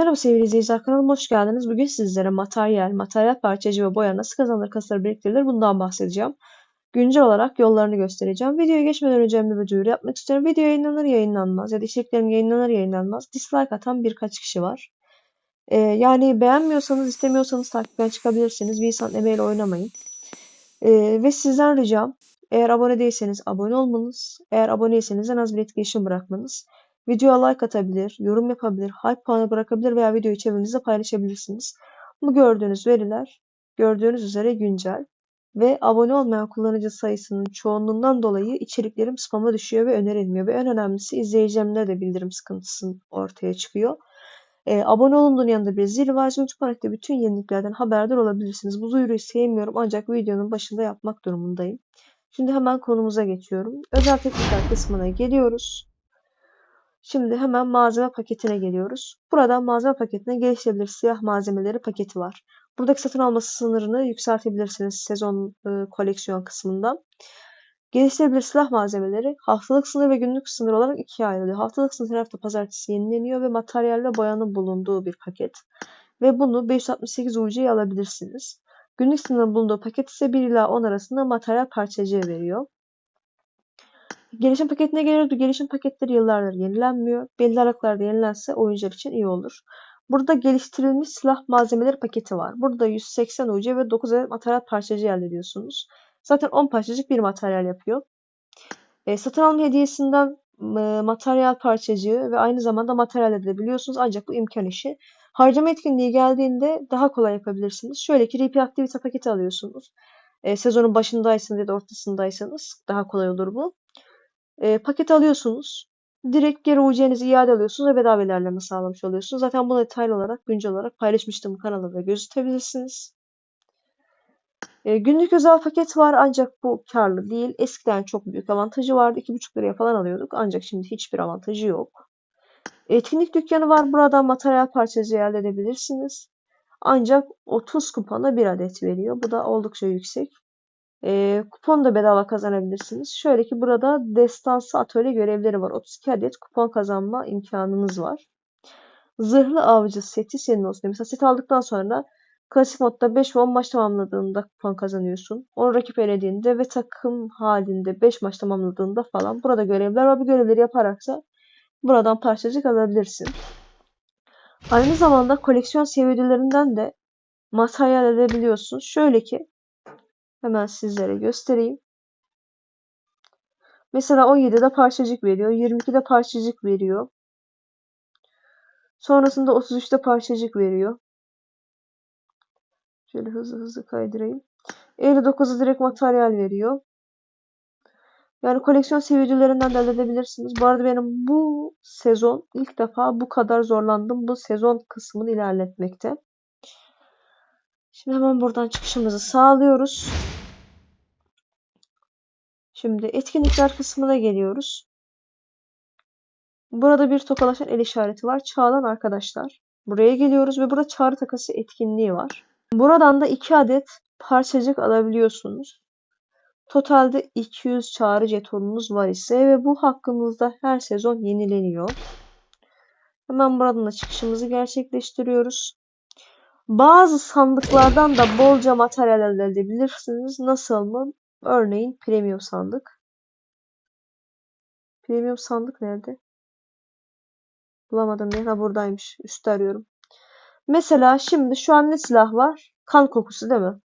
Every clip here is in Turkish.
Merhaba sevgili izleyiciler kanalıma hoş geldiniz. Bugün sizlere materyal, materyal parçacı ve boya nasıl kazanılır, kasılır, biriktirilir bundan bahsedeceğim. Güncel olarak yollarını göstereceğim. Videoya geçmeden önce bir duyuru yapmak istiyorum. Video yayınlanır yayınlanmaz ya da içeriklerim yayınlanır yayınlanmaz dislike atan birkaç kişi var. Ee, yani beğenmiyorsanız, istemiyorsanız takipten çıkabilirsiniz. Bir insan emeğiyle oynamayın. Ee, ve sizden ricam eğer abone değilseniz abone olmanız, eğer aboneyseniz en az bir etkileşim bırakmanız. Videoya like atabilir, yorum yapabilir, hype puanı bırakabilir veya videoyu çevrenizde paylaşabilirsiniz. Bu gördüğünüz veriler gördüğünüz üzere güncel ve abone olmayan kullanıcı sayısının çoğunluğundan dolayı içeriklerim spama düşüyor ve önerilmiyor. Ve en önemlisi izleyicilerimde de bildirim sıkıntısı ortaya çıkıyor. E, abone olunduğun yanında bir zil var. YouTube bütün yeniliklerden haberdar olabilirsiniz. Bu duyuruyu sevmiyorum ancak videonun başında yapmak durumundayım. Şimdi hemen konumuza geçiyorum. Özel teknikler kısmına geliyoruz. Şimdi hemen malzeme paketine geliyoruz. Burada malzeme paketine gelişebilir siyah malzemeleri paketi var. Buradaki satın alması sınırını yükseltebilirsiniz sezon e, koleksiyon kısmından. Geliştirebilir silah malzemeleri haftalık sınır ve günlük sınır olarak ikiye ayrılıyor. Haftalık sınır hafta pazartesi yenileniyor ve materyal ve boyanın bulunduğu bir paket. Ve bunu 568 UC'ye alabilirsiniz. Günlük sınırın bulunduğu paket ise 1 ila 10 arasında materyal parçacığı veriyor. Gelişim paketine geliyoruz. Bu gelişim paketleri yıllardır yenilenmiyor. Belli aralıklarda yenilense oyuncular için iyi olur. Burada geliştirilmiş silah malzemeleri paketi var. Burada 180 UC ve 9 adet materyal parçacı elde ediyorsunuz. Zaten 10 parçacık bir materyal yapıyor. E, satın alma hediyesinden e, materyal parçacığı ve aynı zamanda materyal edebiliyorsunuz. Ancak bu imkan işi. Harcama etkinliği geldiğinde daha kolay yapabilirsiniz. Şöyle ki RP aktivite paketi alıyorsunuz. E, sezonun başındaysanız ya da ortasındaysanız daha kolay olur bu. E, paket alıyorsunuz. Direkt geri UC'nizi iade alıyorsunuz ve bedava ilerleme sağlamış oluyorsunuz. Zaten bunu detaylı olarak, güncel olarak paylaşmıştım kanalda gözetebilirsiniz. E, günlük özel paket var ancak bu karlı değil. Eskiden çok büyük avantajı vardı. 2,5 liraya falan alıyorduk ancak şimdi hiçbir avantajı yok. Etkinlik dükkanı var. Buradan materyal parçacı elde edebilirsiniz. Ancak 30 kupona bir adet veriyor. Bu da oldukça yüksek. E, kupon da bedava kazanabilirsiniz. Şöyle ki burada destansı atölye görevleri var. 32 adet kupon kazanma imkanınız var. Zırhlı avcı seti senin olsun. Mesela set aldıktan sonra klasik modda 5 ve 10 maç tamamladığında kupon kazanıyorsun. Onu rakip elediğinde ve takım halinde 5 maç tamamladığında falan burada görevler var. Bu görevleri yaparaksa buradan parçacık alabilirsin. Aynı zamanda koleksiyon seviyelerinden de materyal edebiliyorsun. Şöyle ki Hemen sizlere göstereyim. Mesela 17'de parçacık veriyor. 22'de parçacık veriyor. Sonrasında 33'te parçacık veriyor. Şöyle hızlı hızlı kaydırayım. 59'da direkt materyal veriyor. Yani koleksiyon seviyelerinden de elde edebilirsiniz. Bu arada benim bu sezon ilk defa bu kadar zorlandım. Bu sezon kısmını ilerletmekte. Şimdi hemen buradan çıkışımızı sağlıyoruz. Şimdi etkinlikler kısmına geliyoruz. Burada bir tokalaşan el işareti var. Çağılan arkadaşlar. Buraya geliyoruz ve burada çağrı takası etkinliği var. Buradan da 2 adet parçacık alabiliyorsunuz. Totalde 200 çağrı jetonunuz var ise ve bu hakkımızda her sezon yenileniyor. Hemen buradan da çıkışımızı gerçekleştiriyoruz. Bazı sandıklardan da bolca materyal elde edebilirsiniz. Nasıl mı? Örneğin premium sandık. Premium sandık nerede? Bulamadım ne? Ha buradaymış. Üstte arıyorum. Mesela şimdi şu an ne silah var? Kan kokusu değil mi?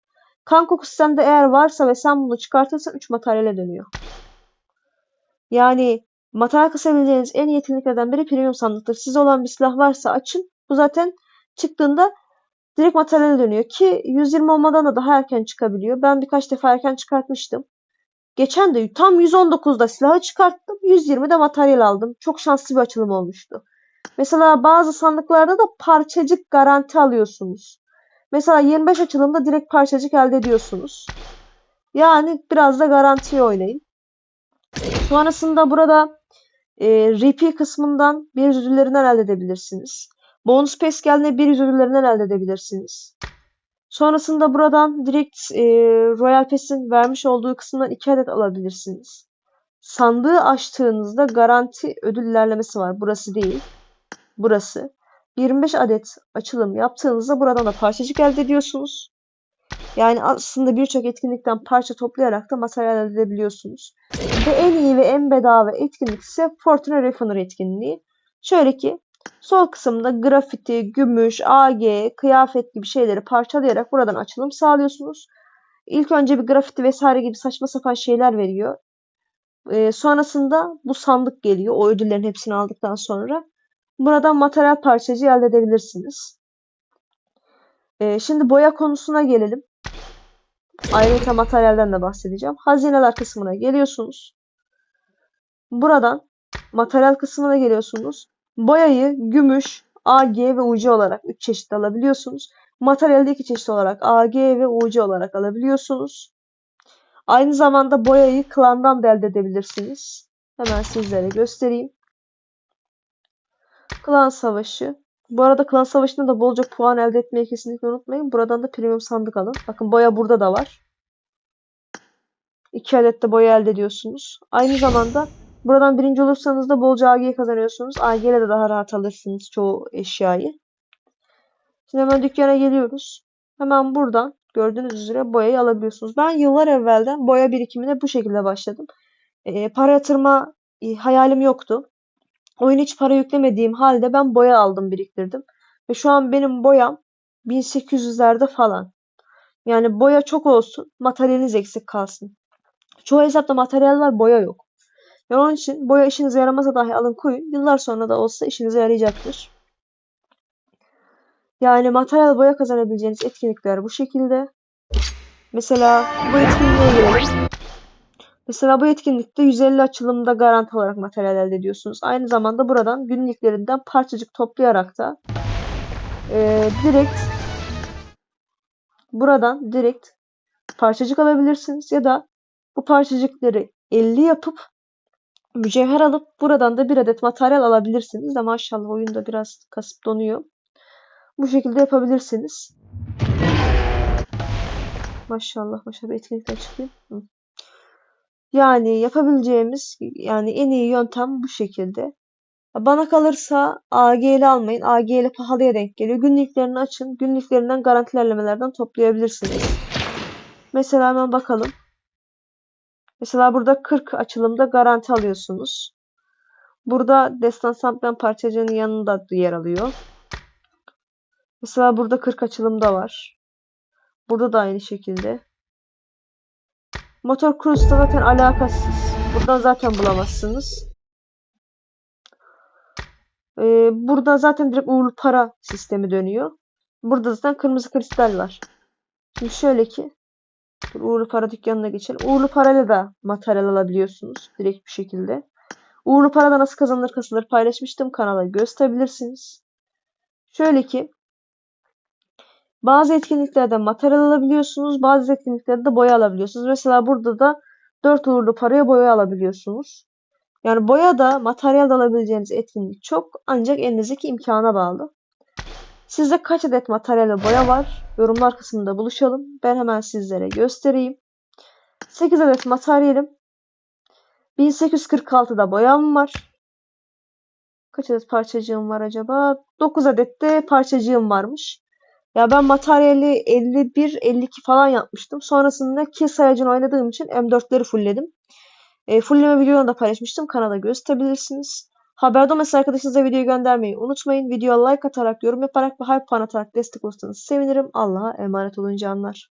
Kan kokusu sende eğer varsa ve sen bunu çıkartırsan 3 materyale dönüyor. Yani materyal kasabileceğiniz en yeteneklerden biri premium sandıktır. Size olan bir silah varsa açın. Bu zaten çıktığında direkt materyale dönüyor ki 120 olmadan da daha erken çıkabiliyor. Ben birkaç defa erken çıkartmıştım. Geçen de tam 119'da silahı çıkarttım. 120'de materyal aldım. Çok şanslı bir açılım olmuştu. Mesela bazı sandıklarda da parçacık garanti alıyorsunuz. Mesela 25 açılımda direkt parçacık elde ediyorsunuz. Yani biraz da garantiye oynayın. Sonrasında burada e, RP kısmından bir ödüllerinden elde edebilirsiniz. Bonus geldiğinde bir ödüllerinden elde edebilirsiniz. Sonrasında buradan direkt e, Royal Pass'in vermiş olduğu kısımdan 2 adet alabilirsiniz. Sandığı açtığınızda garanti ödül ilerlemesi var. Burası değil. Burası. 25 adet açılım yaptığınızda buradan da parçacık elde ediyorsunuz. Yani aslında birçok etkinlikten parça toplayarak da materyal elde edebiliyorsunuz. Ve en iyi ve en bedava etkinlik ise Fortune Refiner etkinliği. Şöyle ki sol kısımda grafiti, gümüş, AG, kıyafet gibi şeyleri parçalayarak buradan açılım sağlıyorsunuz. İlk önce bir grafiti vesaire gibi saçma sapan şeyler veriyor. Ee, sonrasında bu sandık geliyor. O ödüllerin hepsini aldıktan sonra. Buradan materyal parçacı elde edebilirsiniz. Ee, şimdi boya konusuna gelelim. Ayrıca materyalden de bahsedeceğim. Hazineler kısmına geliyorsunuz. Buradan materyal kısmına geliyorsunuz. Boyayı gümüş, AG ve UC olarak 3 çeşit alabiliyorsunuz. Materyalde 2 çeşit olarak AG ve UC olarak alabiliyorsunuz. Aynı zamanda boyayı klandan da elde edebilirsiniz. Hemen sizlere göstereyim. Klan savaşı. Bu arada klan savaşında da bolca puan elde etmeyi kesinlikle unutmayın. Buradan da premium sandık alın. Bakın boya burada da var. 2 adet de boya elde ediyorsunuz. Aynı zamanda buradan birinci olursanız da bolca AG kazanıyorsunuz. AG ile de daha rahat alırsınız çoğu eşyayı. Şimdi hemen dükkana geliyoruz. Hemen buradan gördüğünüz üzere boyayı alabiliyorsunuz. Ben yıllar evvelden boya birikimine bu şekilde başladım. E, para yatırma e, hayalim yoktu. Oyun hiç para yüklemediğim halde ben boya aldım biriktirdim. Ve şu an benim boyam 1800'lerde falan. Yani boya çok olsun, materyaliniz eksik kalsın. Çoğu hesapta materyal var, boya yok. Ve onun için boya işinize yaramasa dahi alın koyun. Yıllar sonra da olsa işinize yarayacaktır. Yani materyal boya kazanabileceğiniz etkinlikler bu şekilde. Mesela bu etkinliğe girelim. Mesela bu etkinlikte 150 açılımda garanti olarak materyal elde ediyorsunuz. Aynı zamanda buradan günlüklerinden parçacık toplayarak da e, direkt buradan direkt parçacık alabilirsiniz ya da bu parçacıkları 50 yapıp mücevher alıp buradan da bir adet materyal alabilirsiniz de maşallah oyunda biraz kasıp donuyor. Bu şekilde yapabilirsiniz. Maşallah maşallah bir etkinlik açıklayayım. Hı. Yani yapabileceğimiz yani en iyi yöntem bu şekilde. Bana kalırsa AG'li almayın. AG'li pahalıya denk geliyor. Günlüklerini açın. Günlüklerinden garanti ilerlemelerden toplayabilirsiniz. Mesela hemen bakalım. Mesela burada 40 açılımda garanti alıyorsunuz. Burada Destan Samplen parçacığının yanında yer alıyor. Mesela burada 40 açılımda var. Burada da aynı şekilde. Motor Cruise'da zaten alakasız. Buradan zaten bulamazsınız. Ee, burada zaten direkt uğurlu para sistemi dönüyor. Burada zaten kırmızı kristal var. Şimdi şöyle ki dur, uğurlu para dükkanına geçelim. Uğurlu parayla da materyal alabiliyorsunuz. Direkt bir şekilde. Uğurlu parada nasıl kazanılır kasılır paylaşmıştım kanala gösterebilirsiniz. Şöyle ki bazı etkinliklerde materyal alabiliyorsunuz. Bazı etkinliklerde de boya alabiliyorsunuz. Mesela burada da 4 uğurlu paraya boya alabiliyorsunuz. Yani boya da materyal alabileceğiniz etkinlik çok. Ancak elinizdeki imkana bağlı. Sizde kaç adet materyal ve boya var? Yorumlar kısmında buluşalım. Ben hemen sizlere göstereyim. 8 adet materyalim. 1846'da boyam var. Kaç adet parçacığım var acaba? 9 adet de parçacığım varmış. Ya ben materyali 51, 52 falan yapmıştım. Sonrasında kill sayacını oynadığım için M4'leri fullledim. E, fullleme videolarını da paylaşmıştım. Kanala gösterebilirsiniz. Haberde olması arkadaşınıza videoyu göndermeyi unutmayın. Videoya like atarak, yorum yaparak ve hype puan atarak destek olursanız sevinirim. Allah'a emanet olun canlar.